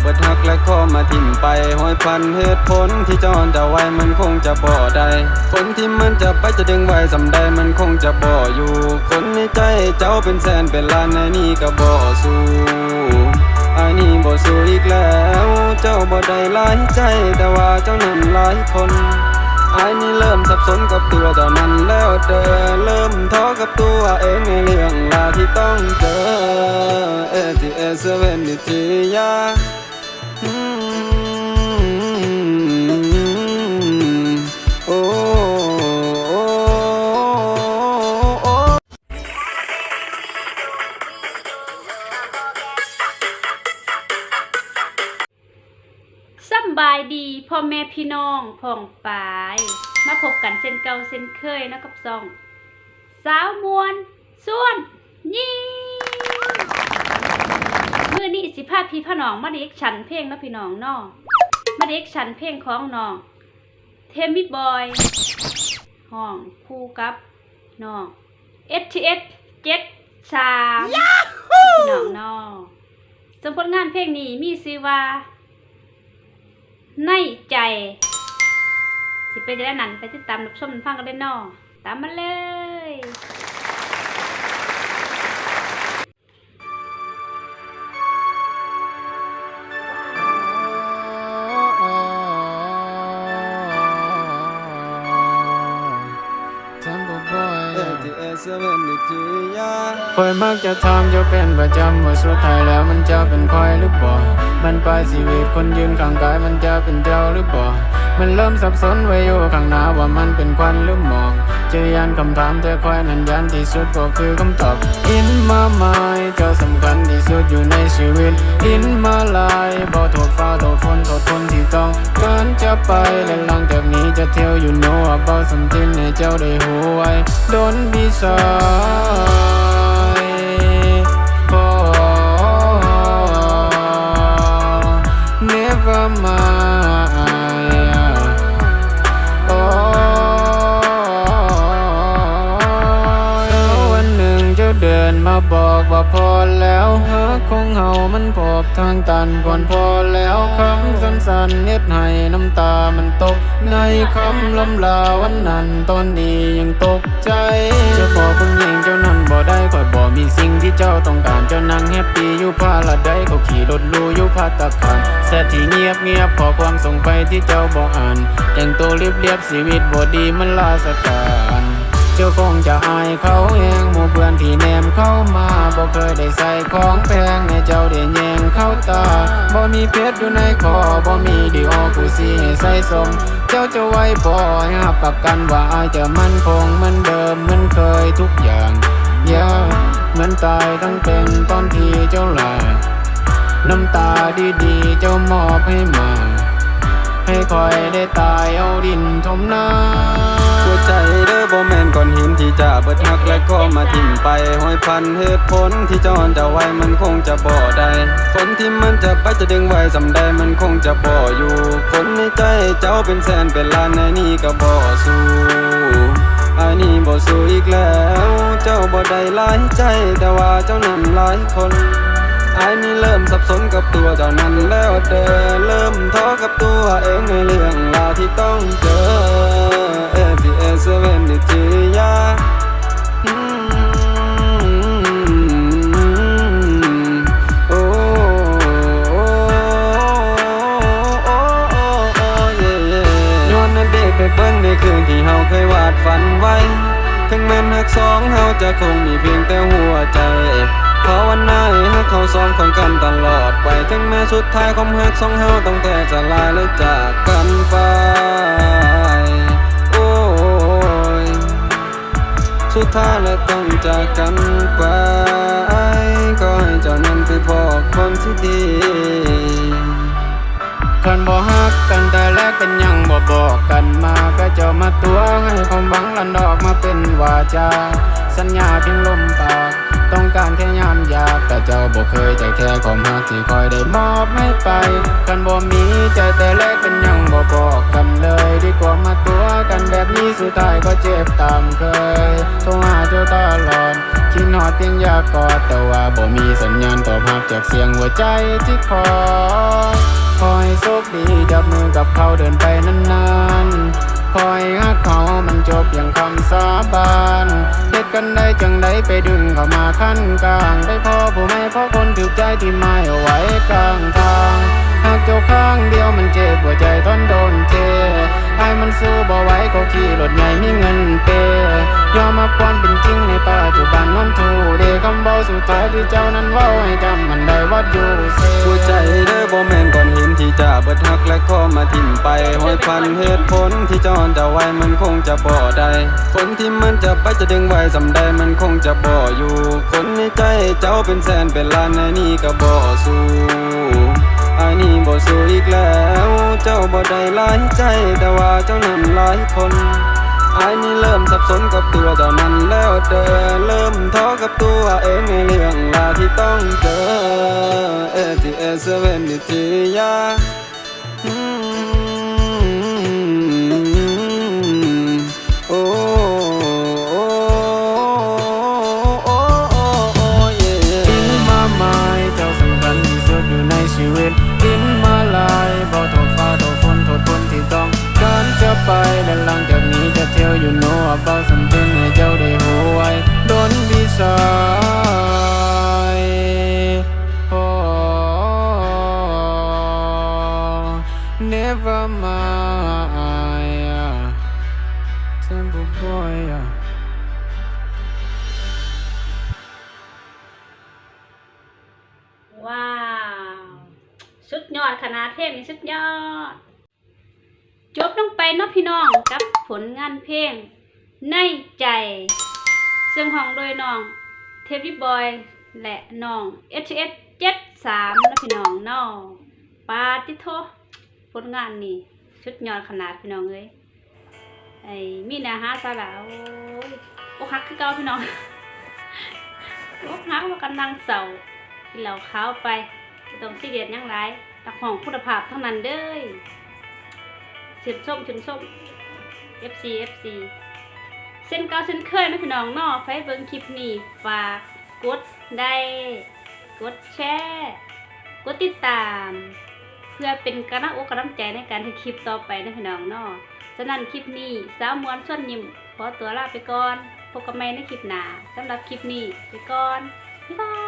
เบิดฮักและข้อมาทิ่มไปห้อยพันเหตุผลที่จอนจะไว้มันคงจะบ่ได้คนที่มันจะไปจะดึงไว้สำใดมันคงจะบ่อยู่ คนในใจเจ้าเป็นแสนเป็นล้านในนี่ก็บ่สู้อ้นี่บ่สู้อีกแล้ว เจ้าบ่ได้หลายใจแต่ว่าเจ้านั้นหลายคนไอ้นี่เริ่มสับสนกับตัวเจ้านั้นแล้วเดอเริ่มท้อกับตัวเองในเรื่องราวที่ต้องเจอเอทีเอเซเว่นนิทียา บายดีพ่อแม่พี่น้องพ่องปายมาพบกันเส้นเก่าเส้นเคยนะกับซอง สาวมวนส่วนยิงมือนี้สิพาพี่พ่อน้องมาเด็กฉันเพลงนะพี่น้องเนอมาเด็กฉันเพลงของน้องเทมมี่บอยห้องคู่กับน้อง STS เจ็ดสามพี่น้องเนอสมผลงานเพลงนี้มีชื่อว่า ในใจสิไปจะได้นั่นไปติดตามรับชมฟังกันได้นอตามมาเลย คอยมักจะถามเจ้าเป็นประจำว่าสุดท้ายแล้วมันจะเป็นคอยหรือบ่มันปลายชีวิตคนยืนข้างกายมันจะเป็นเจ้าหรือบ่มันเริ่มสับสนไว้อยู่ข้างหน้าว่ามันเป็นควันหรือหมอกเจอยันคำถามแต่คอยนั้นยันที่สุดก็คือคำตอบ In my mind เจ้าสำคัญที่สุดอยู่ในชีวิต In my life บ่โทษฟ้าโทษฝนโทษคนที่ต้องการจะไปและหลังจากนี้จะเที่ยวอยู่ know about something ให้เจ้าได้หูไว้ Don't be shy oh, เจ้าเดินมาบอกว่าพอแล้วฮักของเฮามันพบทางตันก่อนพอแล้วคำสั้นๆเน็ดให้น้ำตามันตก ในคำลำลาวันนั้นตอนนี้ยังตกใจจะบอ ที่เจ้าต้องการเจ้านั่งแฮปปี้อยู่พาลาไดเขาขี่รถหรูอยู่พัตตาคารแซดที่เงียบเงียบขอความส่งไปที่เจ้าบ่อ่านแต่งตัวเรียบเรียบชีวิตบ่ดีมันลาสการเจ้าคงจะอายเขาเองหมู่เพื่อนที่แนมเข้ามาบ่เคยได้ใส่ของแพงให้เจ้าได้แยงเข้าตาบ่มีเพชรอยู่ในคอบ่มีดีออกูสิให้ใส่สม เจ้าจะไว้บ่ให้หับประกันว่าอายจะมั่นคงเหมือนเดิมเหมือนเคยทุกอย่างอย่า เหมือนตายทั้งเป็นตอนที่เจ้าลาน้ำตาดีๆ เจ้ามอบให้มา ให้คอยได้ตายเอาดินทมน้าหัวใจเด้อบ่แม่นก้อนหินที่จะเบิดฮักและก็มาทิ่มไปห้อยพันเหตุผลที่จอนจะไว้มันคงจะบ่ได้คนที่มันจะไปจะดึงไว้สำใดมันคงจะบ่อยู่ คนในใจเจ้าเป็นแสนเป็นล้านในนี่ก็บ่สู้ สู้อีกแล้ว เจ้าบ่ได้หลายใจแต่ว่าเจ้านั้นหลายคนไอ้นี่เริ่มสับสนกับตัวเจ้านั้นแล้วเดอเริ่มท้อกับตัวเองในเรื่องราวที่ต้องเจอ ATS 7นิทียาอืมโอ้โอ้โอ้โอ้โอ้เย่เย่ย้อนอดีตไปเบิ่งในคืนที่เฮาเคยวาดฝันไว้ ถึงแม้นหักสองเฮาจะคงมีเพียงแต่หัวใจภาวนาให้ฮักเขาสองคนกันตลอดไปถึงแม้สุดท้ายความฮักสองเฮาต้องแต่จะลายและจากกันไปโอ้ยสุดท้ายแล้วต้องจากกันไปก็ให้เจ้านั้นไปพบคนที่ดีคันบ่ฮักกันแต่แรกกันยังบ่บอกกันมาก็เจ้ามาตัวให้ จา สัญญาเพียงลมปาก ต้องการแค่ยามอยาก แต่เจ้าบ่เคยใจแค่ความรักที่คอยได้มอบให้ไป กันบ่มีใจแต่แรกเป็นยังบ่บอกกันเลย ดีกว่ามาตัวกันแบบนี้สุดท้ายก็เจ็บตามเคยโทรหาเจ้าตลอดคิดฮอดเพียงอยากกอดแต่ว่าบ่มีสัญญาณตอบรับจากเสียงหัวใจที่คอยคอยโชคดีจับมือกับเขาเดินไปนานๆ กันได้จังได้ไปดึงเข้ามาขั้นกลาง ได้พอผู้ไม่พอคนถูกใจที่ไม่เอาไว้กลางทาง หากเจ้าข้างเดียวมันเจ็บหัวใจทนโดนเทไมันสู้บ่ไหวเขาขี่รถใหญ่มีเงินเปย์ยอมรับความเป็นจริงในปัจจุบันนั้นทูเดคำเบาสุดท้ายที่เจ้านั้นว้าให้จำมันได้ว่าอยู่เซหัวใจเด้อบ่แม่นก้อนหินที่จะเบิดหักและก็มาทิ่มไปห้อยพันเหตุผลที่จอนจะไว้มันคงจะบ่ได้คนที่มันจะไปจะดึงไว้สำใดมันคงจะบ่อยู่ คนในใจเจ้าเป็นแสนเป็นล้านในนี้ก็บ่สู้ อันนี้บ่สู้อีกแล้ว เจ้าบ่ได้ลายใจแต่ว่าเจ้านั้นหลายคนอันนี้เริ่มสับสนกับตัวเจ้านั้นแล้วเดอเริ่มท้อกับตัวเองในเรื่องราวที่ต้องเจอเอทีเอเซเว่นนิทียา ด้หูไว้โดนดีสายโอ้ never mind temple boy ว้าวสุดยอดขนาดเพลงนี้สุดยอด จบลงไปเนาะพี่น้องกับผลงานเพลง ในใจ ซึ่งห้องโดยน้อง เทป y บอย และน้อง h s 73นะพี่น้องเนาะปาติโทผลงานนี่สุดยอดขนาดพี่น้องเอ้ยไอ้มีนื้อหาสาโอ้ยโอกหักคือเก่าพี่น้องโอกหักมากันนั่งเศร้ากินเหล้าขาวไปต้องซีเรียสหยังไรตักของคุณภาพทั้งนั้นเด้ย ชื่นส้มชื่นส้ม FC FC เส้นเก่าเส้นเคยนะพี่น้องนาะไฟเบิ่งคลิปนี้ฝากกดได้กดแชร์กดติดตาม เพื่อเป็นกำลังอกกำลังใจในการที่คลิปต่อไปนะพี่น้องนาะฉะนั้นคลิปนี้สาวมวนส่วนยิ้มขอตัวลาไปก่อนพบกันใหม่ในคลิปหน้าสำหรับคลิปนี้ไปก่อนบ๊ายบาย